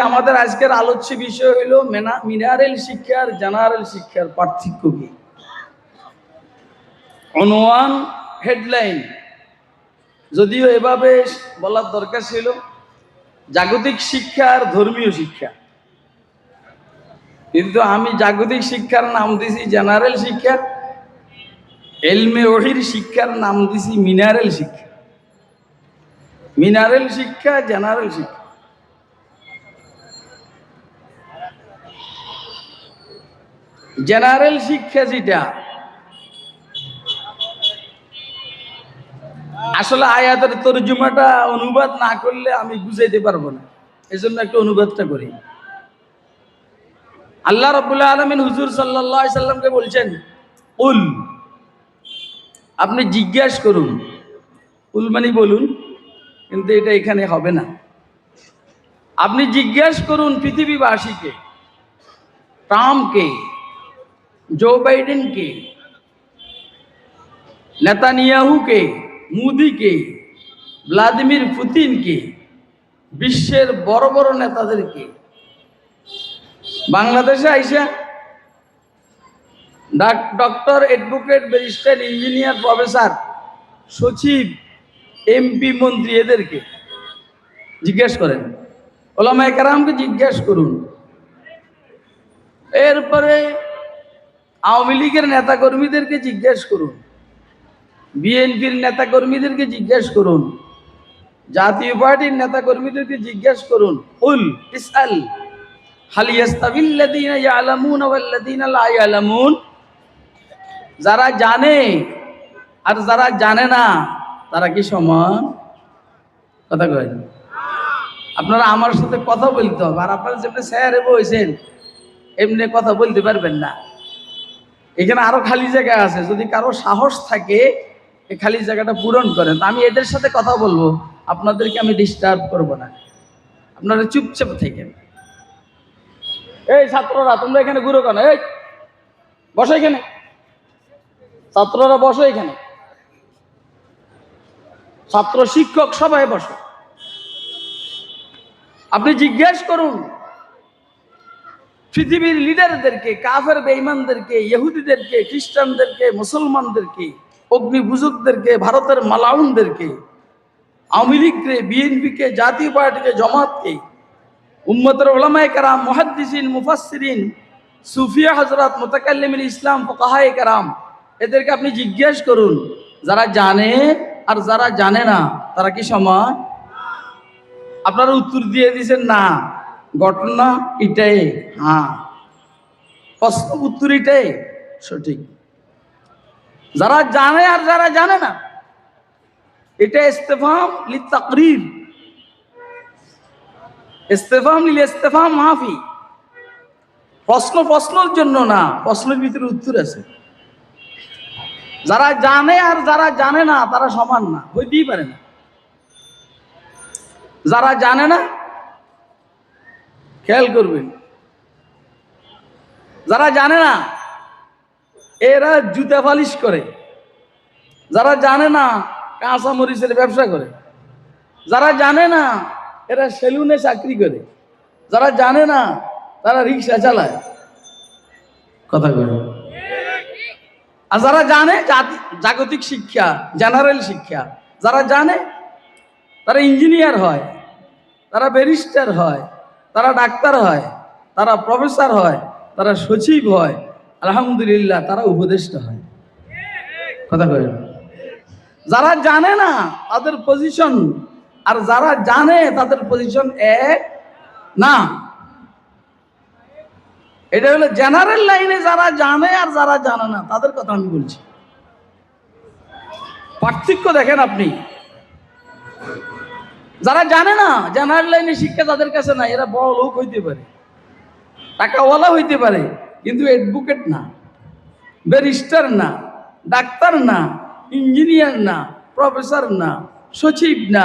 আমাদের আজকের আলোচ্য বিষয় মেনা- মিনারেল শিক্ষার, জেনারেল শিক্ষার পার্থক্য কি? অনুয়ান হেডলাইন যদিও এভাবে বলার দরকার ছিল, জাগতিক শিক্ষা আর ধর্মীয় শিক্ষা। কিন্তু আমি জাগতিক শিক্ষার নাম দিছি জেনারেল শিক্ষা, এলমে ওহির শিক্ষার নাম দিছি মিনারেল শিক্ষা। মিনারেল শিক্ষা, জেনারেল শিক্ষা। জেনারেল শিক্ষা যেটা, আসলে আয়াতের তর্জুমাটা অনুবাদ না করলে আমি বুঝাইতে পারব না। এই জন্য একটু অনুবাদটা করি। আল্লাহ রবুল্লাহ আলমিন হুজুর সাল্লাহ সাল্লামকে বলছেন, উল। আপনি জিজ্ঞাস করুন। উল মানে বলুন, কিন্তু এটা এখানে হবে না। আপনি জিজ্ঞাস করুন পৃথিবীবাসীকে, ট্রাম্পকে জো বাইডেনকে নেতানিয়াহুকে মোদিকে ভ্লাদিমির পুতিনকে বিশ্বের বড় বড় নেতাদেরকে বাংলাদেশে আইসা ডাক- doctor advocate, barrister, engineer, professor, সচিব, এমপি, মন্ত্রী এদেরকে জিজ্ঞেস করেন। ওলামা একরামকে জিজ্ঞেস করুন। এরপরে আওয়ামী লীগের নেতাকর্মীদেরকে জিজ্ঞেস করুন। বিএনপির নেতাকর্মীদেরকে জিজ্ঞেস করুন। জাতীয় পার্টির নেতাকর্মীদেরকে জিজ্ঞেস করুন। উল ইসআল যারা জানে আর যারা জানে না, তারা কি সমান? কথা কয়। আপনারা আমার সাথে কথা বলতে হবে। আর আপনারা যেমনি স্যারে বসেন এমনি কথা বলতে পারবেন না। এখানে আরও খালি জায়গা আছে। যদি কারও সাহস থাকে এই খালি জায়গাটা পূরণ করেন। আমি এদের সাথে কথা বলব, আপনাদেরকে আমি ডিস্টার্ব করব না। আপনারা চুপচাপ থাকেন। এই ছাত্ররা, তোমরা এখানে ঘুরো কেন? এই, বসো এখানে। ছাত্ররা বসো এখানে। ছাত্র শিক্ষক সবাই বসো। আপনি জিজ্ঞেস করুন। পৃথিবীর লিডারদেরকে, কাফের বেঈমানদেরকে, ইহুদিদেরকে, খ্রিস্টানদেরকে, মুসলমানদেরকে অগ্নিপূজকদেরকে ভারতের মালাউনদেরকে, আওয়ামী লীগকে, বিএনপিকে, জাতীয় পার্টিকে, জমাতকে, উম্মতের ওলামায় কারাম, মুহাদ্দিসিন, মুফাসসিরিন, সুফিয়া হজরত মোতাকাল্লিমিন ইসলাম, ফকাহায়ে কারাম, এদেরকে আপনি জিজ্ঞেস করুন, যারা জানে আর যারা জানে না, তারা কি সমান? আপনারা উত্তর দিয়ে দিয়েছেন না। ঘটনা এটাই হ্যাঁ। প্রশ্ন, উত্তর এটাই, সঠিক। যারা জানে আর যারা জানে না, এটা ইস্তেফাম লি তাকরির। ইস্তেফাম লিল ইস্তেফাম মাফি। প্রশ্ন প্রশ্নের জন্য না, প্রশ্নের ভিতরে উত্তর আছে। যারা জানে আর যারা জানে না, তারা সমান না, হইতেই পারে না। যারা জানে না খেয়াল করবেন। যারা জানে না, এরা জুতা পালিশ করে। যারা জানে না, কাঁচা মরিচের ব্যবসা করে। যারা জানে না, এরা সেলুনে চাকরি করে। যারা জানে না, তারা রিক্সা চালায়। কথা কয় আর যারা জানে জাগতিক শিক্ষা, জেনারেল শিক্ষা, যারা জানে, তারা ইঞ্জিনিয়ার হয়, তারা ব্যারিস্টার হয় তারা ডাক্তার হয়, তারা প্রফেসর হয়, তারা সচিব হয়, আলহামদুলিল্লাহ তারা উপদেষ্টা হয়। কথা কয় যারা জানে না তাদের পজিশন আর যারা জানে তাদের পজিশন এক না। এটা হলো জেনারেল লাইনে যারা জানে আর যারা জানে না, তাদের কথা আমি বলছি। পার্থক্য দেখেন আপনি। যারা জানে না জেনারেল লাইনে শিক্ষা তাদের কাছে না এরা বড় লোক হইতে পারে, টাকাওয়ালা হইতে পারে, কিন্তু অ্যাডভোকেট না ব্যারিস্টার না, ডাক্তার না ইঞ্জিনিয়ার না প্রফেসর না, সচিব না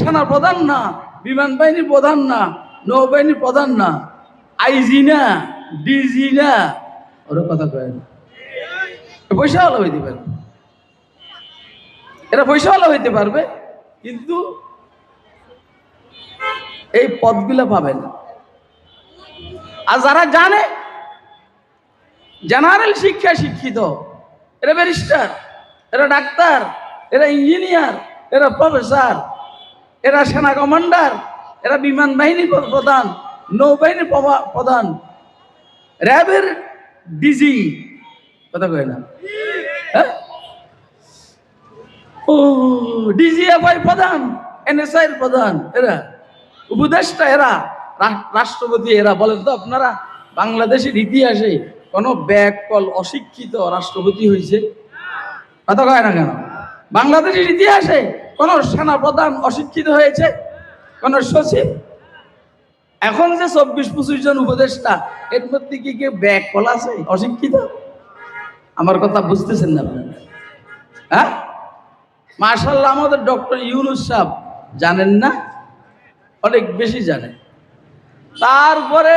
সেনা প্রধান না, বিমান বাহিনীর প্রধান না নৌবাহিনীর প্রধান না, আইজি না, ডিজি না, ওরা কথা কয় না। পয়সাওয়ালা হইতে পারে, এরা পয়সাওয়ালা হইতে পারবে, কিন্তু এই পদগুলো পাবেন। আর যারা জানে জেনারেল শিক্ষা শিক্ষিত, এরা ব্যারিস্টার এরা ডাক্তার, এরা ইঞ্জিনিয়ার এরা প্রফেসর এরা সেনা কমান্ডার এরা বিমান বাহিনী প্রধান, নৌবাহিনী প্রধান, র্যাবের ডিজি কথা কয় না। হ্যাঁ? ও ডিজিএফআই প্রধান এনএসআই প্রধান, এরা। উপদেষ্টা এরা রাষ্ট্রপতি এরা, বলেন তো আপনারা? বাংলাদেশের ইতিহাসে কোনো ব্যাক কল অশিক্ষিত রাষ্ট্রপতি হয়েছে কথা কয় না কেন? বাংলাদেশের ইতিহাসে কোন সেনা প্রধান অশিক্ষিত হয়েছে? কোন সচিব? এখন যে চব্বিশ, পঁচিশ জন উপদেষ্টা, এর মধ্যে কি কেউ ব্যাক কল আছে, অশিক্ষিত? আমার কথা বুঝতেছেন না আপনারা হ্যাঁ? মার্শাল্লাহ আমাদের ডক্টর ইউনুস সাহেব জানেন না? অনেক বেশি জানেন তারপরে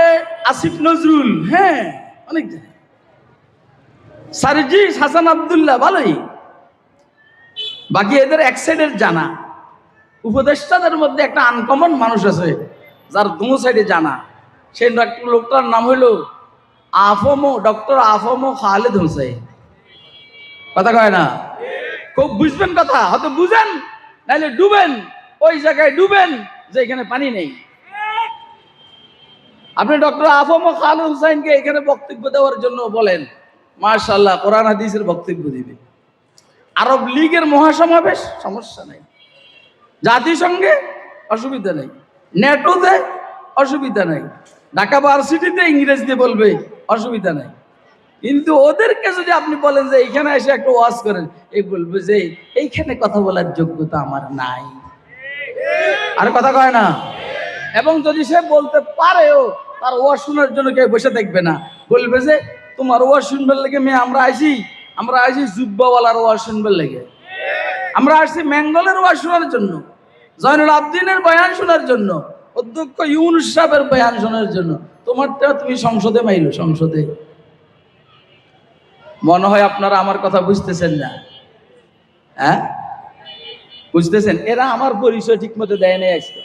আসিফ নজরুল হ্যাঁ অনেক জানে। সারিজি, হাসান আবদুল্লাহ, ভালোই। বাকি এদের এক সাইডের জানা। উপদেষ্টাদের মধ্যে একটা আনকমন মানুষ আছে, যার দু সাইডে জানা। সেই ডাক্তার লোকটার নাম হইল আফমো ডক্টর আফমো খালেদ হোসেন। কথা কয় না? খুব বুঝবেন কথা, হয়তো বুঝেন নাহলে ডুবেন, ওই জায়গায় ডুবেন। যে এখানে পানি নেই। আপনি ডক্টর আফম খালু হুসাইনকে এখানে বক্তব্য দেওয়ার জন্য বলেন মার্শাল্লাহ কোরআন হাদিসের বক্তব্য দিবে। আরব লীগের মহাসমাবেশ, সমস্যা নেই। জাতিসংঘে অসুবিধা নেই। নেটোতে অসুবিধা নেই। ঢাকা ভার্সিটিতে ইংরেজিতে বলবে, অসুবিধা নেই। কিন্তু ওদেরকে যদি আপনি বলেন যে, এইখানে এসে একটা ওয়াজ করেন, এই বলবে যে, এইখানে কথা বলার যোগ্যতা আমার নাই। আর কথা কয় না। এবং যদি সে বলতে পারেও, তার ওয়াজ শোনার জন্য কেউ বসে থাকবে না। বলবে যে, তোমার ওয়াজ শুনবার লেগে মেয়ে, আমরা আইছি। আমরা আইছি জুব্বাওয়ালার ওয়াজ শুনবার লেগে। আমরা আসছি ম্যাঙ্গলের ওয়াজ শোনার জন্য, জয়নুল আবদিনের বয়ান শোনার জন্য, অধ্যক্ষ ইউনুস সাহেবের বয়ান শোনার জন্য। তোমারটা তুমি সংসদে মাইল, সংসদে। মনে হয় আপনারা আমার কথা বুঝতেছেন না। হ্যাঁ? বুঝতেছেন? এরা আমার পরিচয় ঠিক মতো দেয় নাই আজকে।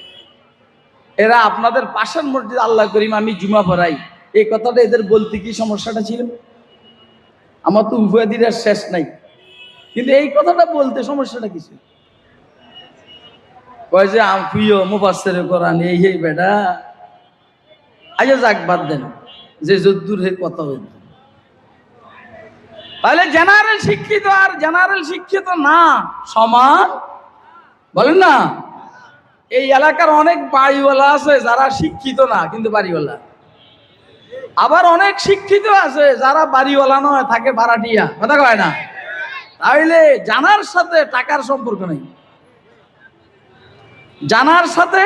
এরা আপনাদের পাশের মসজিদ আল্লাহ করিম আমি জুমা পড়াই। এই কথাটা এদের বলতে কি সমস্যাটা ছিল? আমার তো আর শেষ নাই। কিন্তু এই কথাটা বলতে সমস্যাটা কিছু কয় যে প্রিয় মুফাসের কোরআন, এই এই বেটা আজ যাক বাদ দেন, যে যদ্দুর হে কথা হইত তাহলে জেনারেল শিক্ষিত আর জেনারেল শিক্ষিত না, সমান বলেন না? এই এলাকার অনেক বাড়িওয়ালা আছে যারা শিক্ষিত না, কিন্তু বাড়িওয়ালা। আবার অনেক শিক্ষিত আছে যারা বাড়িওয়ালা নয়, থাকে ভাড়াটিয়া। কথা কয় না? তাইলে জানার সাথে টাকার সম্পর্ক নেই। জানার সাথে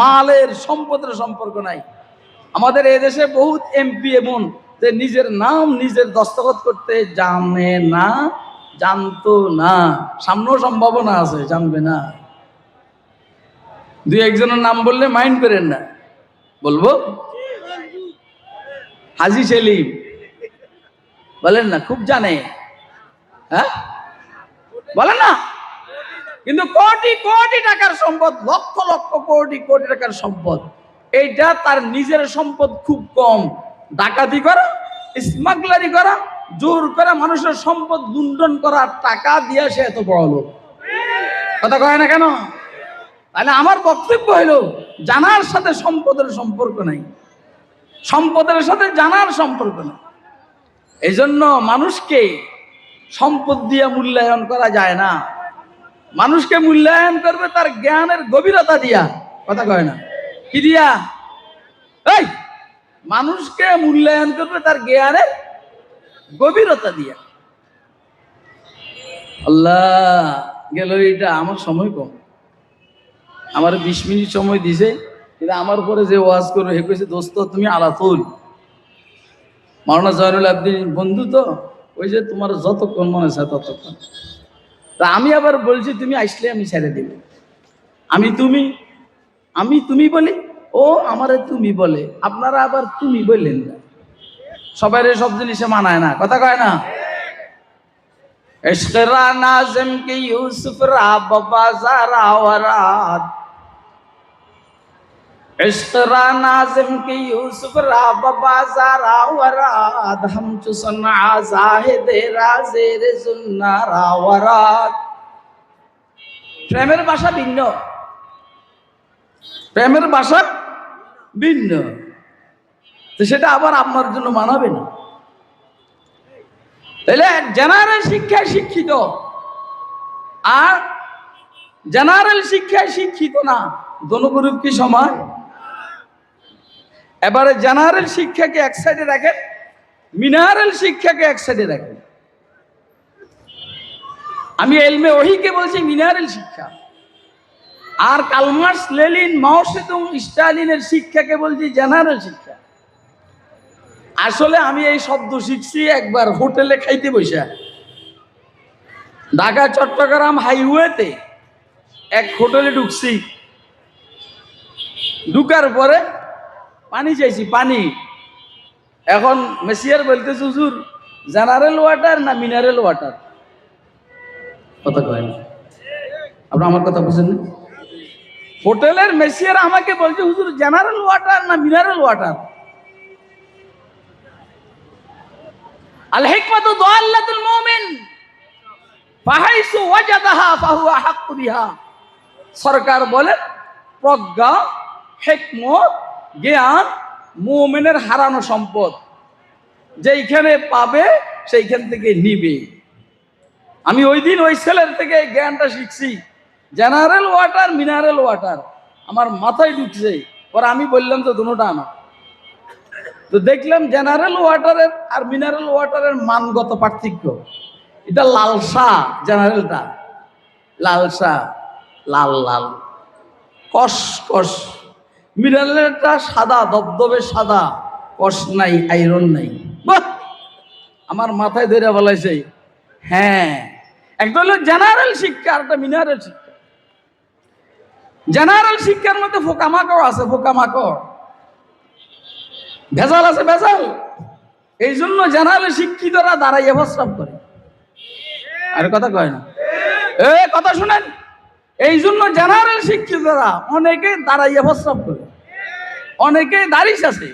মালের সম্পদের সম্পর্ক নাই। আমাদের এদেশে বহুত এমপি এমন যে নিজের নাম নিজের দস্তখত করতে জানে না, জানতো না। সামনেও সম্ভাবনা আছে, জানবে না। দুই একজনের নাম বললে মাইন্ড করেন না। বলব? হাজি সেলিম। বলেন না, খুব জানে। হ্যাঁ? বলেন না। কিন্তু কোটি কোটি টাকার সম্পদ, লক্ষ লক্ষ কোটি কোটি টাকার সম্পদ, এইটা তার নিজের সম্পদ খুব কম। ডাকাতি করা, স্মাগলারি করা, জোর করে মানুষের সম্পদ লুণ্ঠন করা, টাকা দিয়ে সে এত বড় লোক। কথা কয় না কেন? তাহলে আমার বক্তব্য হইল, জানার সাথে সম্পদের সম্পর্ক নাই। সম্পদের সাথে জানার সম্পর্ক নেই। এই জন্য মানুষকে সম্পদ দিয়ে মূল্যায়ন করা যায় না। মানুষকে মূল্যায়ন করবে তার জ্ঞানের গভীরতা দিয়া। কথা কয় না? কি দিয়া? এই, মানুষকে মূল্যায়ন করবে তার জ্ঞানের গভীরতা দিয়া। আল্লাহ, গেল এটা আমার সময় কম। আমার বিশ মিনিট সময় দিছে, কিন্তু আমার পরে যে ওয়াজ করবে হে কইছে, দোস্ত, তুমি আলাতুল। মাওলানা জয়নুল আবদিন বন্ধু তো ওই যে তোমার যতক্ষণ মনে আছে ততক্ষণ। তা আমি আবার বলছি, তুমি আসলে আমি ছেড়ে দিব। আমি তুমি? আমি তুমি বলি? ও, আমারে তুমি বলে। আপনারা আবার তুমি বললেন না? সবাই সব জিনিসে মানায় না, কথা কয় না? ইশকরা নাজম কি ইউসুফ রা বাবা জারা ওয়ারাত। عشرا ناظم کی یوسف را بابا زارا وراد ہم چسن زاہد را زیر سننا را وراد প্রেমের ভাষা ভিন্ন প্রেমের ভাষা ভিন্ন তো সেটা আবার আপনার জন্য মানাবে না তাহলে জেনারেল শিক্ষায় শিক্ষিত আর জেনারেল শিক্ষায় শিক্ষিত না দোনো কি সমান এবারে জেনারেল শিক্ষাকে এক সাইডে রাখেন, মিনারেল শিক্ষাকে এক সাইডে রাখেন। আমি এলমে ওহিকে বলছি মিনারেল শিক্ষা। আর কালমার্স, লেলিন, মাওসেতুং, স্টালিনের শিক্ষাকে বলছি জেনারেল শিক্ষা। আসলে আমি এই শব্দ শিখছি একবার হোটেলে খাইতে বসে। ঢাকা, চট্টগ্রাম হাইওয়েতে এক হোটেলে ঢুকছি। ঢুকার পরে পানি চাইছি পানি। এখন মেসিয়ার বলতেছে হুজুর জেনারেল ওয়াটার না মিনারেল ওয়াটার কথা কয় না। আপনি আমার কথা বুঝেন না? হোটেলের মেসিয়ার আমাকে বলছে হুজুর জেনারেল ওয়াটার না মিনারেল ওয়াটার আল হিকমাতু দাল্লাতুল মুমিন। ফাহাইসু ওয়াজাদাহা ফাহুয়া হাক্কু বিহা। সরকার বলে প্রজ্ঞা হেকমত জ্ঞান মুমিনের হারানো সম্পদ। যেইখানে পাবে, সেইখান থেকে নিবে। আমি ওই দিন ওই ছেলের থেকে জ্ঞানটা শিখছি, জেনারেল ওয়াটার, মিনারেল ওয়াটার। আমার মাথায় ঢুকছে, পরে আমি বললাম তো দুটোটা আমার তো দেখলাম জেনারেল ওয়াটারের আর মিনারেল ওয়াটারের মানগত পার্থক্য। এটা লালসা জেনারেলটা। লালসা লাল লাল। কস কষ মিনারেলটা সাদা দবদবে সাদা, কষ নাই, আয়রন নাই। আমার মাথায় ধরে বলাইছে হ্যাঁ একটা হলো জেনারেল শিক্ষা একটা মিনারেল শিক্ষা। জেনারেল শিক্ষার মধ্যে ফোকামাকড় আছে, ফোকামাকড়। ভেজাল আছে, ভেজাল। এই জন্য জেনারেল শিক্ষিতরা দাঁড়াইয়ে প্রস্রাব করে। আর কথা কয় না। এ, কথা শুনেন। এই জন্য জেনারেল শিক্ষিতরা অনেকে দাঁড়াইয়ে প্রস্রাব করে। অনেকে দাড়িস আছে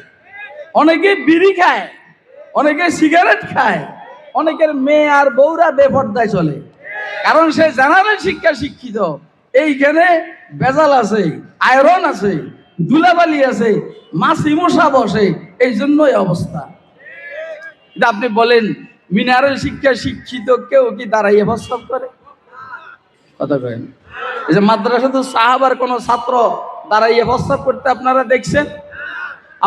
অনেকে বিড়ি খায়। অনেকে সিগারেট খায়। অনেকের মেয়ে আর বউরা বেপর্দায় চলে। কারণ সে জেনারেল শিক্ষা শিক্ষিত। এইখানে বেজাল আছে আয়রন আছে দুলাবালি আছে, মাছি মশা বসে। এই জন্যই অবস্থা আপনি বলেন মিনারেল শিক্ষা শিক্ষিত কেউ কি দাঁড়াইয়ে প্রস্তাব করে? কথা কয়েন এই যে মাদ্রাসা তো সাহাবার কোনো ছাত্র দাঁড়াইয়ে প্রস্তাব করতে আপনারা দেখছেন?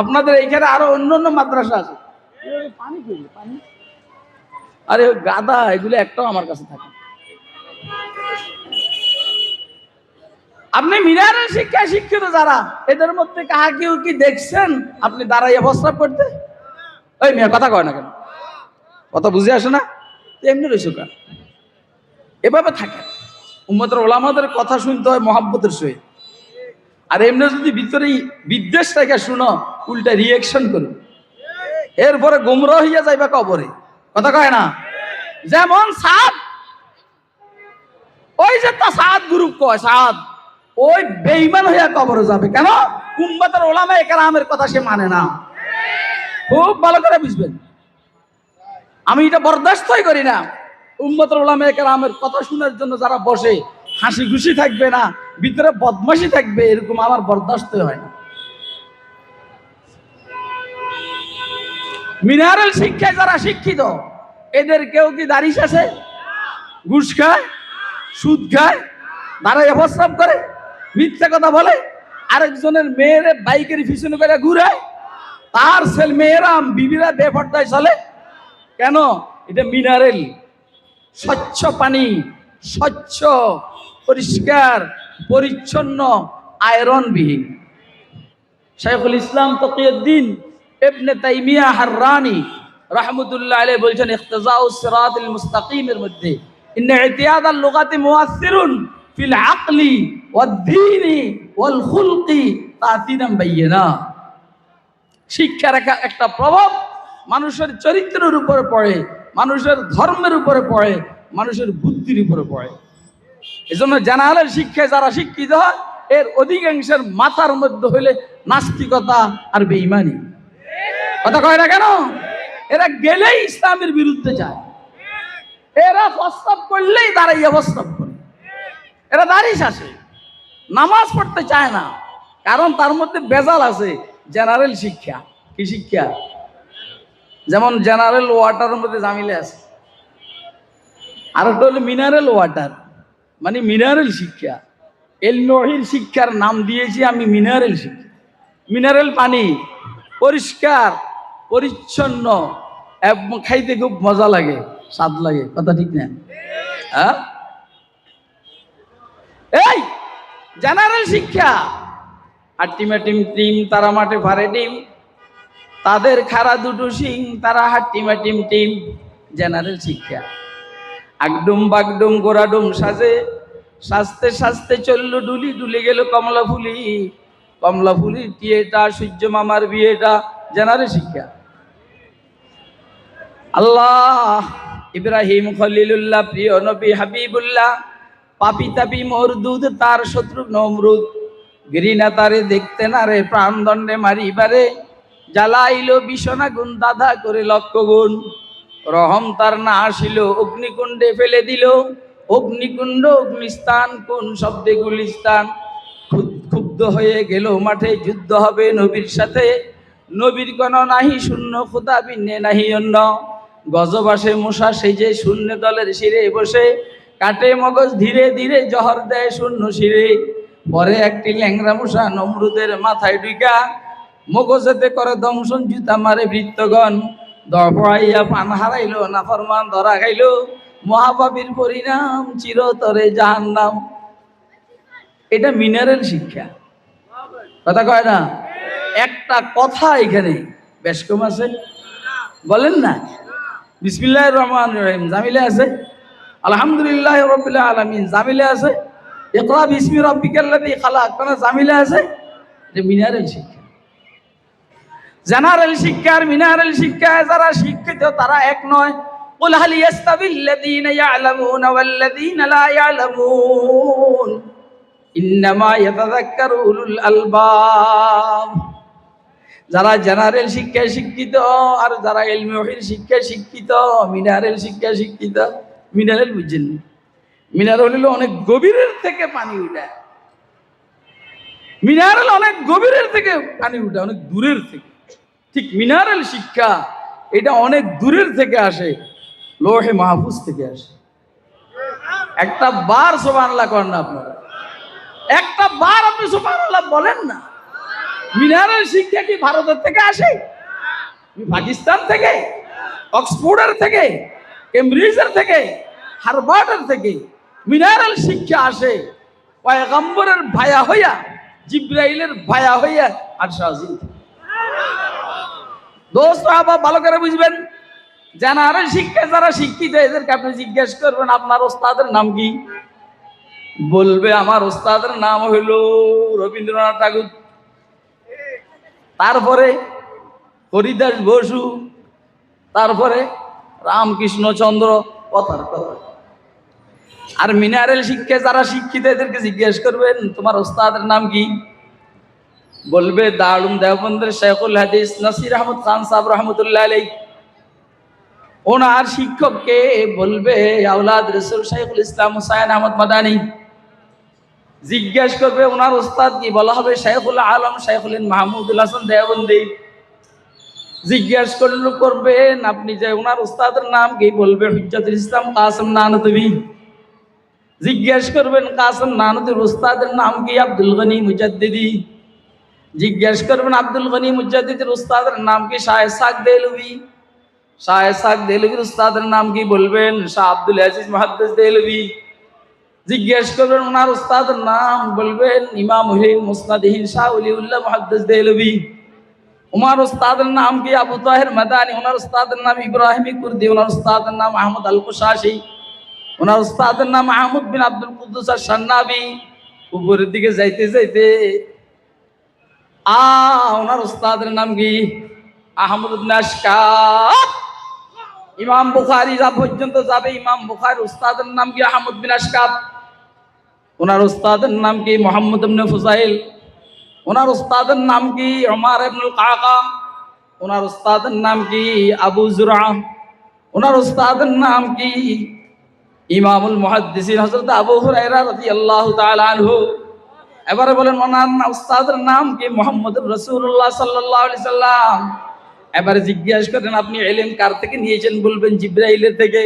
আপনাদের এইখানে আরও অন্য অন্য মাদ্রাসা আছে। আরে গাদা, এগুলো একটাও আমার কাছে থাকে আপনি মিনারের শিক্ষায় শিক্ষিত যারা, এদের মধ্যে কাহা কেউ কি দেখছেন? আপনি দাঁড়াইয়া প্রস্তাব করতে? ওই মেয়ে, কথা কয় না কেন? কথা বুঝে আসে না? এমনি রয়েছে কেন? এভাবে থাকে উম্মতের ওলামাদের কথা শুনতে হয় মহাব্বতের সহিত। আর এমনি যদি ভিতরে বিদ্বেষ থেকে, শুনো, উল্টা রিয়েকশন করবে এরপরে গুমরা হইয়া যাইবা কবরে। কথা কয় না? যেমন সাদ। ওই যে তা সাদ গ্রুপ কয়, সাদ। ওই বেইমান হইয়া কবরে যাবে। কেন? উম্মতের ওলামা একরামের কথা সে মানে না। খুব ভালো করে বুঝবেন। আমি এটা বরদাস্তই করি না। উম্মতের ওলামা একরামের কথা শোনার জন্য যারা বসে, হাসি খুশি থাকবে না, ভিতরে বদমাশি থাকবে, এরকম আমার বরদাস্ত হয় না। মিনারেল শিক্ষায় যারা শিক্ষিত, এদের কেউ কি দাঁড়িয়ে আছে ঘুষ খায়? সুদ খায়? দাঁড়ায় প্রস্রাব করে? মিথ্যা কথা বলে? আরেকজনের মেয়ের বাইকের পিছনে করে ঘুরায়? তার ছেলে মেয়েরা, বিবিরা বেপর্দায় চলে? কেন? এটা মিনারেল স্বচ্ছ পানি, স্বচ্ছ, পরিষ্কার, পরিচ্ছন্ন, আয়রনবিহীন। শাইখুল ইসলাম তকিউদ্দিন ইবনে তাইমিয়া হাররানি রাহমাতুল্লাহ আলাইহি বলছেন মুস্তাকিমের মধ্যে ইন ইতিয়াদ আল লুগাতি মুআসসিরুন ফিল আকলি ওয়াদ দীনি ওয়াল খুলকি একটা প্রভাব মানুষের চরিত্রের উপরে পড়ে। মানুষের ধর্মের উপরে পড়ে, মানুষের বুদ্ধির উপরে পড়ে। এজন্য জানালের শিক্ষায় যারা শিক্ষিত হয়, এর অধিকাংশের মাথার মধ্যে হইলে নাস্তিকতা আর বেইমানি কথা কয় না কেন? এরা গেলেই ইসলামের বিরুদ্ধে যায়। এরা প্রস্তাব করলেই দাঁড়াইয়া প্রস্তাব করে। এরা দাঁড়িয়ে আসে নামাজ পড়তে চায় না। কারণ তার মধ্যে বেজাল আছে জেনারেল শিক্ষা। কি শিক্ষা? যেমন জেনারেল ওয়াটারের মধ্যে জামিলে আছে। আর একটা হলো মিনারেল ওয়াটার মানে মিনারেল শিক্ষা। এল এলমহির শিক্ষার নাম দিয়েছি আমি মিনারেল শিক্ষা। মিনারেল পানি পরিষ্কার, পরিচ্ছন্ন খাইতে খুব মজা লাগে, স্বাদ লাগে, কথা ঠিক না? হ্যাঁ? এই জেনারেল শিক্ষা। আর টিমে, টিম টিম, তারা মাঠে ফারে টিম। তাদের খারা দুটো সিং তারা হাট্টিমা টিম টিম, জেনারেল শিক্ষা। আগডুম বাগডুম গোড়াডুম সাজে, সাজতে সাজতে চলল ডুলি ডুলি গেল কমলা ফুলি। কমলা ফুলি টিয়েটা সূর্য মামার বিয়েটা, জেনারেল শিক্ষা। আল্লাহ, ইব্রাহিম খলিলুল্লাহ, প্রিয় নবী হাবিবুল্লাহ, পাপি তাপি মোর দুধ, তার শত্রু নমরুদ। গিরিনা তারে দেখতে না রে প্রাণ দণ্ডে মারিবারে। জ্বালাইল বিষণা গুণ দাদা করে লক্ষ গুণ রহম তার না আসিল, অগ্নিকুণ্ডে ফেলে দিল। অগ্নিকুণ্ড, অগ্নিস্থান, কোন শব্দে গুলিস্তান ক্ষুব্ধ হয়ে গেল মাঠে, যুদ্ধ হবে নবীর সাথে। নবীর কোন নাহি শূন্য, খোদা বিন্নে নাহি অন্য। গজবাসে মশা সেজে, শূন্য দলের শিরে বসে। কাটে মগজ ধীরে ধীরে, জহর দেয় শূন্য শিরে। পরে একটি ল্যাংরা মশা নমরুদের মাথায় ডুইকা মগজেতে করে দংশন জুতা মারে বৃত্তগণ। দড়াইয়া পান হারাইলো না ফরমান ধরা খাইলো। মহাপাপীর পরিণাম চিরতরে জাহান্নাম। এটা মিনারেল শিক্ষা। কথা কয় না? একটা কথা এখানে বেশ কম আছে। বলেন না? বিসমিল্লাহ রহমান রহিম। জামিলে আছে? আলহামদুলিল্লাহ রবিল আলমিন। জামিলে আছে? ইকরা বিসমি রব্বিকাল্লাযী খালাক জামিলে আছে? এটা মিনারেল শিক্ষা। জেনারেল শিক্ষা আর মিনারেল শিক্ষায় যারা শিক্ষিত তারা এক নয় قل هل يستوي الذين يعلمون والذين لا يعلمون إنما يتذكر أولو الألباب যারা জেনারেল শিক্ষায় শিক্ষিত আর যারা এলমিহির শিক্ষায় শিক্ষিত মিনারেল শিক্ষায় শিক্ষিত মিনারেল বুঝছেন মিনারেল হলো অনেক গভীরের থেকে পানি উঠায় মিনারেল অনেক গভীরের থেকে পানি উঠে অনেক দূরের থেকে ঠিক মিনারেল শিক্ষা এটা অনেক দূরের থেকে আসে, লোহে মাহফুজ থেকে আসে। একটা বার আল্লাহ করেন না আপনারা। একটা বার আপনি সোবান আল্লাহ বলেন না। মিনারেল শিক্ষা কি ভারতের থেকে আসে? পাকিস্তান থেকে? অক্সফোর্ডের থেকে? কেমব্রিজের থেকে? হারবার্ডের থেকে? মিনারেল শিক্ষা আসে। পয়গম্বরের ভায়া হইয়া, জিব্রাইলের ভায়া হইয়া আর শাহজিন দোস্ত, আবার ভালো করে বুঝবেন। জেনারেল শিক্ষা, যারা শিক্ষিত, এদেরকে আপনি জিজ্ঞেস করবেন, আপনার ওস্তাদের নাম কি? বলবে, আমার ওস্তাদের নাম হইল রবীন্দ্রনাথ ঠাকুর। তারপরে হরিদাস বসু, তারপরে রামকৃষ্ণচন্দ্র কথার কথা আর মিনারেল শিক্ষা, যারা শিক্ষিত, এদেরকে জিজ্ঞেস করবেন, তোমার ওস্তাদের নাম কি? বলবে দারুম দেওবন্দের শেখুল হাদিস নাসির আহমদ খান সাহেব রহমতুল্লাহ আলাই ওনার শিক্ষককে বলবে আউলাদ রসুল শেখুল ইসলাম হুসাইন আহমদ মাদানী। জিজ্ঞেস করবে, ওনার ওস্তাদ কি বলা হবে? শেখুল আলম শেখুল মাহমুদুল হাসান দেওবন্দি। জিজ্ঞেস করল করবেন আপনি যে ওনার ওস্তাদের নাম কি বলবে? হুজ্জাতুল ইসলাম কাসম নানতবি। জিজ্ঞেস করবেন, কাসম নানতের ওস্তাদের নাম কি? আব্দুল গনি মুজাদ্দিদি। জিজ্ঞেস করবেন আব্দুল গনি মুজাদ্দিদের উস্তাদের নাম কি শাহ সাক দেলভি শাহ সাক দেলভির উস্তাদের নাম কি বলবেন? শাহ আব্দুল আজিজ মহাদ্দেস দেলভি জিজ্ঞেস করবেন ওনার উস্তাদের নাম বলবেন ইমাম হুসেন মুসনাদিহীন শাহ উলিউল্লাহ মহাদ্দেস দেলভি উমার উস্তাদের নাম কি আবু তাহের মাদানি? ওনার উস্তাদের নাম ইব্রাহিম কুর্দি। ওনার উস্তাদের নাম আহমদ আল কুশাসি ওনার উস্তাদের নাম আহমদ বিন আব্দুল কুদ্দুস আর সান্নাবি উপরের দিকে যাইতে যাইতে আ, ওনার উস্তাদের নাম কি? আহমদ ইবনে ইমাম বুখারী যা পর্যন্ত যাবে, ইমাম বুখারী উস্তাদের নাম কি আহমদ বিন ওনার উস্তাদের নাম কি মোহাম্মদ ইবনে ফুজাইল? ওনার উস্তাদের নাম কি ওমার কাকা? ওনার উস্তাদের নাম কি আবু জুরা ওনার উস্তাদের নাম কি ইমামুল মুহাদ্দিসিন হযরত আবু হুরায়রা রাদিয়াল্লাহু তাআলা আনহু? এবারে বলেন, ওনার উস্তাদের নাম কি মোহাম্মদ রাসূলুল্লাহ সাল্লাল্লাহু আলাইহি সাল্লাম? এবারে জিজ্ঞাসা করেন, আপনি এলেন কার থেকে নিয়েছেন? বলবেন, জিব্রাইলের থেকে।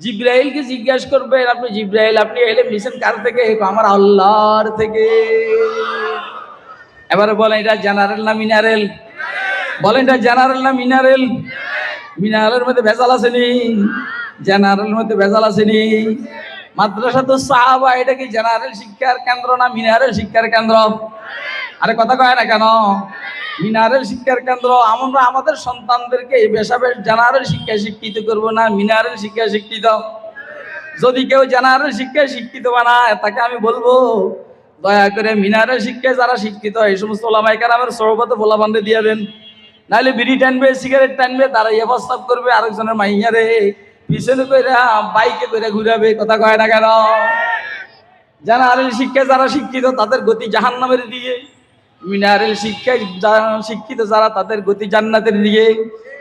জিব্রাইলকে জিজ্ঞাসা করবেন, আপনি জিব্রাইল, আপনি এলেন নিয়েছেন কার থেকে? আমার আল্লাহর থেকে। এবারে বলেন, এটা জেনারেল না মিনারেল? বলেন, এটা জেনারেল না মিনারেল? মিনারেলের মধ্যে ভেজাল আসেনি জেনারেলের মধ্যে ভেজাল আসেনি মাদ্রাসা তো সাহাবা, এটা কি জেনারেল শিক্ষার কেন্দ্র না মিনারেল শিক্ষার কেন্দ্র? আরে কথা কয় না কেন? মিনারেল শিক্ষার কেন্দ্র, আমরা আমাদের সন্তানদেরকে এই বেশা বেশ জেনারেল শিক্ষা শিক্ষিত করব না, মিনারেল শিক্ষা শিক্ষিত। যদি কেউ জেনারেল শিক্ষায় শিক্ষিত বানায় তাকে আমি বলব, দয়া করে মিনারেল শিক্ষায় যারা শিক্ষিত, এই সমস্ত ওলামাইকার আমার সর্বত বলা বান্ধে দিয়ে দেন। নাহলে বিড়ি টানবে, সিগারেট টানবে, তারা ইয়ে প্রস্তাব করবে আরেকজনের মাইয়ারে। পিছনে কইরা বাইকে করে ঘুরাবে, কথা কয় না কেন? জেনারেল শিক্ষায় যারা শিক্ষিত, তাদের গতি জাহান্নামের দিকে। মিনারেল শিক্ষায় শিক্ষিত, যারা তাদের গতি জান্নাতের দিকে।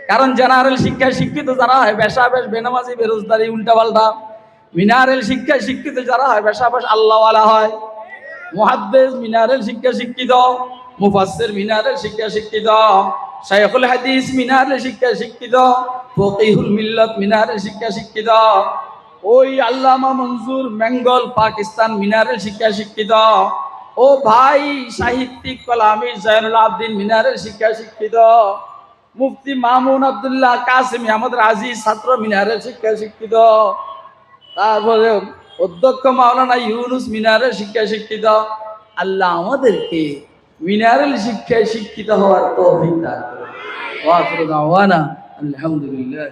কারণ জেনারেল শিক্ষায় শিক্ষিত, যারা হয় বেশা বেশ বেনামাজি, বেরোজগারি, উল্টাপাল্টা। মিনারেল শিক্ষায় শিক্ষিত, যারা হয় বেশা বেশ আল্লাহওয়ালা হয়। মহাদ্দেশ মিনারেল শিক্ষা শিক্ষিত, মুফাসসির মিনারেল শিক্ষা শিক্ষিত। শাইখুল হাদিস মিনারেল শিক্ষা শিক্ষিত, ফকিহুল মিল্লাত মিনারেল শিক্ষা শিক্ষিত। ওই আল্লামা মনজুর বেঙ্গল পাকিস্তান মিনারেল শিক্ষা শিক্ষিত। ও ভাই সাহিত্যিক কলামি জয়নুল আবদিন মিনারেল শিক্ষা শিক্ষিত। মুফতি মামুন আব্দুল্লাহ কাসিম আহমদ রাজি ছাত্র মিনারেল শিক্ষা শিক্ষিত। তারপরে অধ্যক্ষ মাওলানা ইউনুস মিনারেল শিক্ষা শিক্ষিত। আল্লাহ আমাদেরকে মিনারেল শিক্ষায় শিক্ষিত হওয়ার তৌফিক দান করুন ওয়া আখিরু দাওয়ানা আলহামদুলিল্লাহ